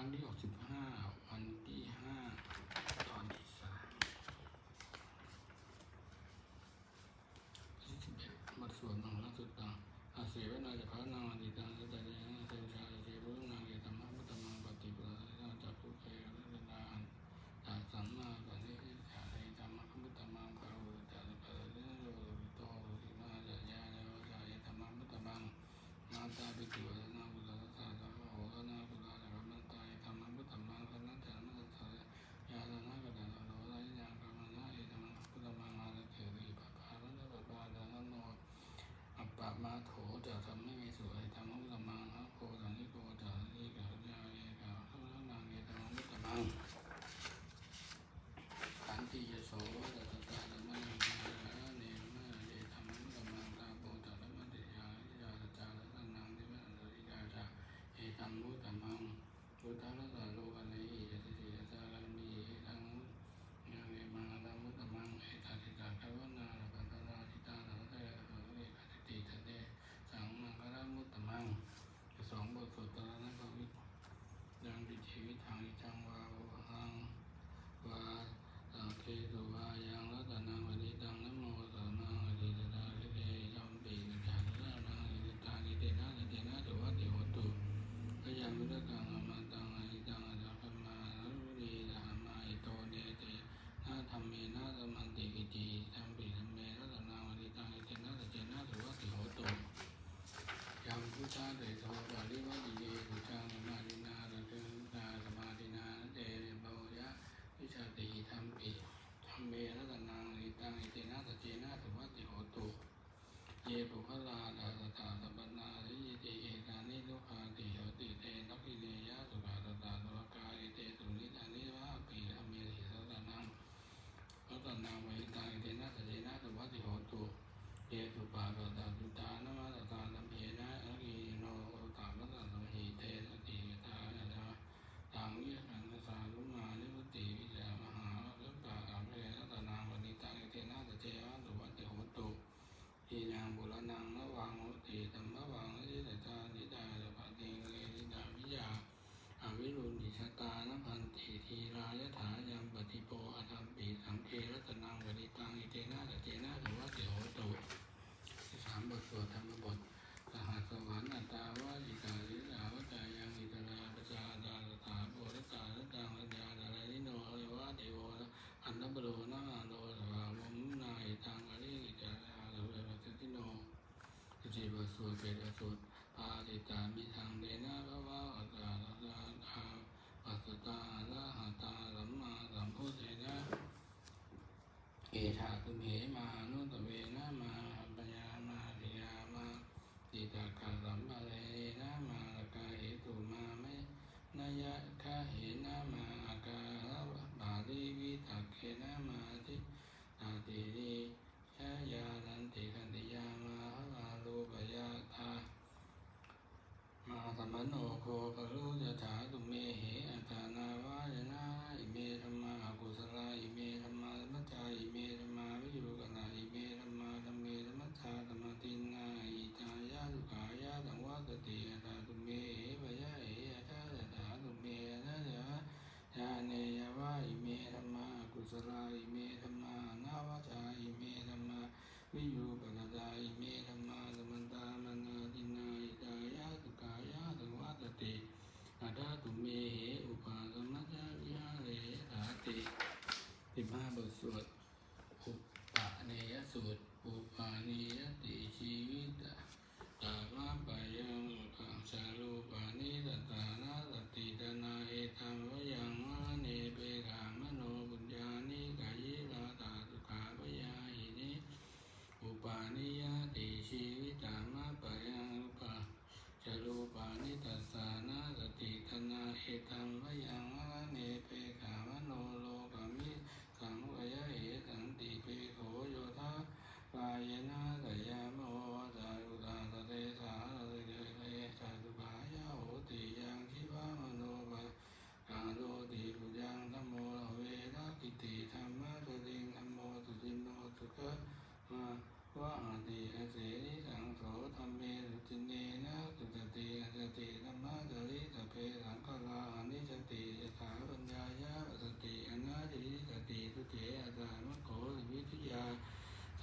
รั้งที่หกสิบห้าวันที่ห้า 어떤 สุเกตสุปาติตามิทังเดนะระวะอัตตาระตาอาปัสตาละหตาสัมมาสัมพุทเถนะเอธาตุเหมานุตเวนะมาปัญญามาปิยามาจิตาคาสัมปะเลนะมาลกาเหตุมาไม่นายะคาเหนะมาอากาลบาลีวิทักเขนะมาทิอาติรีายานันติกันติยามาลาลูปยาตามาสมโนโคโกกลุยถาตุเมเหอัตานาวายนาอิเมธรรมากุสลาอิเมธรรมาธรรมจาอิเมธรรมาวิยุกนาอิเมธรรมาธรรมเมธรรมชาธรมตินา บทสวดอุปปะเนยสูตรอุปานิยติชีวิตตาลาปยังกังชาลูปานิตตานาตติตนาเอตัมวยังวาเนเปกามโนบุญญานิกายิลาตาตุขาปยาหินิอุปานิยติชีวิตามาปยังปะจลูปานิตตสานาตติตนาเอตัมวยังว อัสริสังโสธรรมเมสุตินเนนะตุตติอัสติธรรมะจริสเพสังกราอนิจติยถาปัญญายะสติอนาจิสติทุเจอัตมโขสิวิทยา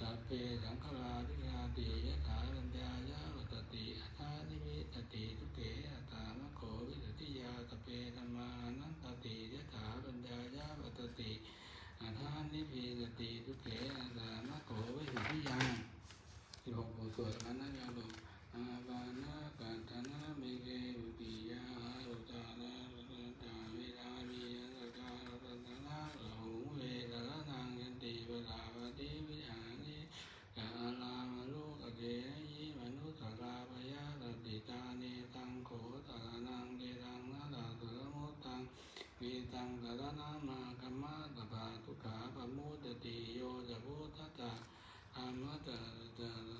สัพเพสังฆราทิยาติยถาปัญญายะอุตติอัตานิมิตติทุเกอัตามโขวิสุทยาสัพเพธรรมานันตติยถาปัญญายะอุตติอัตานิพิสติทุเกอัตามโขวิสุทยา สิบหกบทสวดอนันยาโลอาบานาปัตนาเมเกอุติยาอุตานารัตตาเวลามียะการัตนาโลเวลานังยันติเวลาวติวิหานิกาลามลูกเกยิมนุสลาภยาตติตาเนตังโขตานังเกตังนาตาตุรมุตังวีตังตระนามากรรมะตบาทุขาปมุตติโยจะพุทธตาอามาตาตา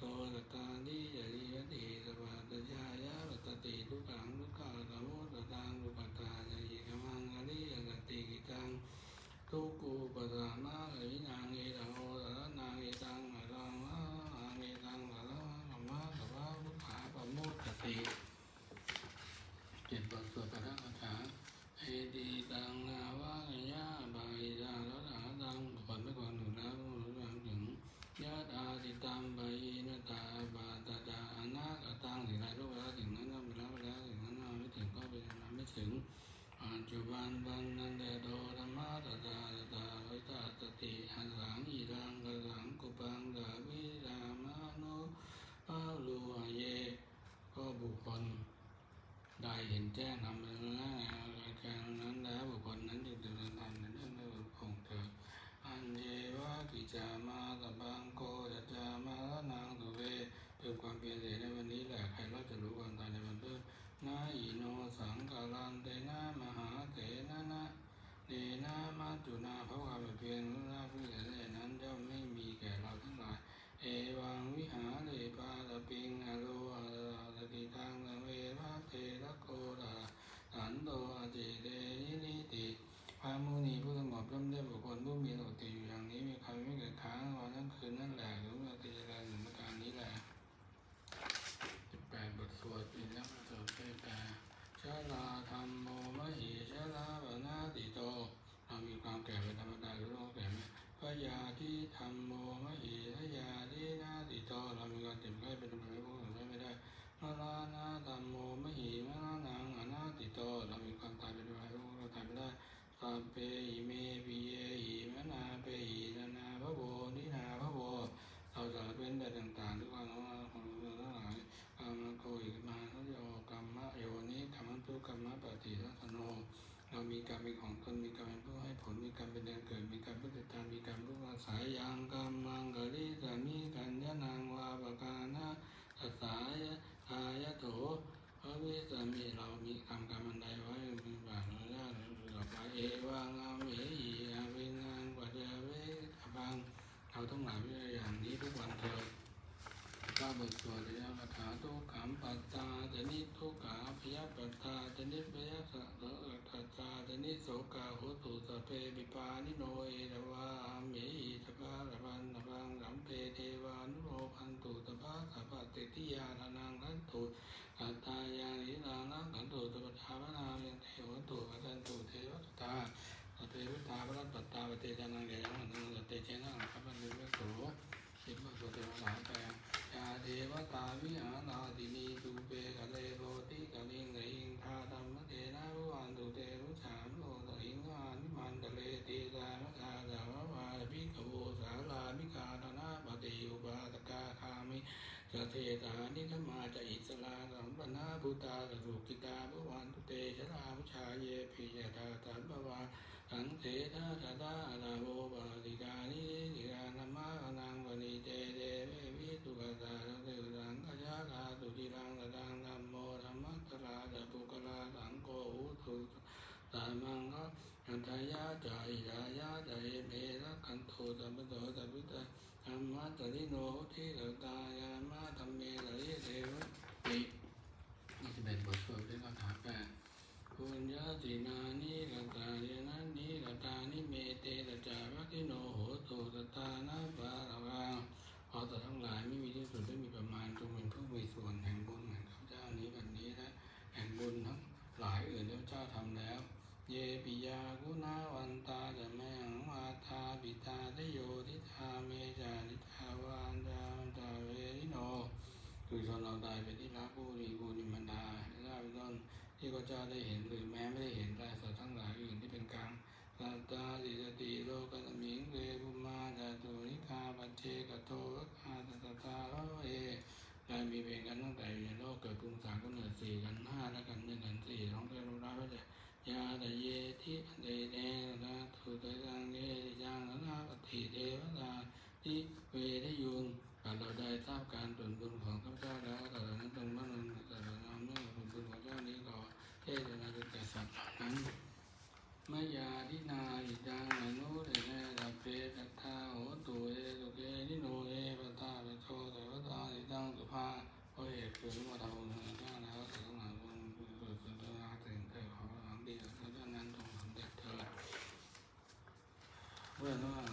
ตานังกโตตตานิยริยติสวัตยายะวัตติทุกังทุกขาตโมตตังทุปตาจยิกมังอริยกติกิตังทุกูปตานาหินางเอตโหตระนางเอตังอะรังมะอังเอตังอะระธรรมะตวะทุกขาปโมตติเจ็ดบทสวดพระคาถา เอดีตังนาวะยะบายดาละหาตังบุคคลไม่ควรหนุนแล้วรู้แล้วถึงยะอาติตังบายนตาบาตาจาอนาคตังสิ่งใดรู้แล้วสิ่งนั้นก็ไม่รับแล้วสิ่งนั้นไม่ถึงก็เป็นนั้นไม่ถึงปัจจุบันบันนันเดโดธร รมะตาตาตาวิตาสติหันหลังอีรังกะหลังกุปังดาวิรามโนปาลูอาเย ก็บุคคลได้เห็นแจ้งทำไปแล้วการนั้นแล้วบุคคลนั้นจึงดำเนินทำในเรื่องไม่บุคคลเถิดอันเยวะกิจามาตะบังโกจะจามาละนางตุเวเพิ่มความเพียรเสียในวันนี้แหละใครเรา สัพเพหิเมปิเยหิมะนาเปหินานาพระโบนินาพระโบเราจะเป็นแต่ต่างๆด้วยความของเราทั้งหลายกรรมโกอิมาทโยกรรมะโยนิธรรมตุกรรมะปฏิทัสโน เรามีกรรมเป็นของตนมีกรรมเป็นผู้ให้ผลมีกรรมเป็นแดนเกิดมีกรรมเป็นติดตามมีกรรมผู้อาศัยยังกรรมังกะลิสามีกัญญานังวาปกานะสัสสายะทายะโถพระวิสามีเรามีกรรมกรรมอันใดไว้ เอวังอเมหิอาเวนังปัจจเวกบังเราต้องหลายวิอย่างนี้ทุกวันเถิดข้าบทสวดยาคาถาทุกขังปัตตาจนิทุกขาพยาปัตตาจนิพยาสะระอัตตาจนิโสกาโหตุสะเพปิปานิโนเอตวาเมหิตภาระพันตพังสัมเพเทวานุโรพันตุตภาสัพพติทิยาลานังขันตุอัตตายานิลานังขันตุตปทานายังเทวตุขันตุเทวตาสเทวตาพระตัตตาปเต จานังเกยังนังสเตเจนังขับพันตุเวโสสิบสุเทวหลาแปงยาเทวตาวิหานาตินีตุเปกะเลโรติกะลิงกะอิงทาธรรมเทนะรุวันตุเตรุฉามโลตะอิงอานิมันตะเลติสามะคาสาวะวาภิกขโวสาลามิกาธนาปฏิอุปาตกาคามิสเทตานิธรรมาจะอิสลาสัมปนาภูตาสุกิตาภวันตุเตชะลามุชาเยปิยะตาสัมปวา สังเสทาตตาลาโภปาติกานิติกานามานังวนิเตเตเววิตุกตาลังเตสังขยาคาตุจิรังตตังธัมโมธรรมัตราจะปุกลาสังโฆอุตุสามังะอันทายาจายยายาจายเมระกันโทสัมปโตสัพพิตาธรรมะตริโนทิรตายามาธรรมเมตริเทวตินี่จะเป็นบทสวดด้วยคาถาแปด ปุญญาตินานิรตาเยนันนิรตานิเมเตตจาวัคิโนโหตุตตานาปาระวังพอแต่ทั้งหลายไม่มีที่สุดไม่มีประมาณจงเป็นผู้มีส่วนแห่งบุญแห่งข้าเจ้านี้บัดนี้และแห่งบุญทั้งหลายอื่นที่พระเจ้าทำแล้ว เยปิยา ที่พระเจ้าได้เห็นหรือแม้ไม่ได้เห็นได้สัตว์ทั้งหลายอื่นที่เป็นกลางสัตตาสิสติโลกัสมิงเรบุมาจาตุนิคาปัจเจกโตวคาตตตาโลเอได้มีเวรกันตั้งแต่อยู่ในโลกเกิดกรุงสามกำเนิดสี่กันห้าและกันหนึ่งกันสี่ท้องเทวดาพระเจ้ายาตเยทิเดเนนะทุเตตังเยยังนาปฏิเทวดาที่เวทยุงการเราได้ทราบการตนบุญของ มยาดินาอิจังอนุเดเนดับเปกัตตาโหตุเอสุเกนิโนเอปตาเปโชเสวตาอิจังสุภาโอเอกสุวัตถุนิจังแล้วแต่ต้งหาบุญสุดสุดอเถึงเคยขอหลังดีแล้วนั้นตรงสำเร็จเถอดเมื่อนั้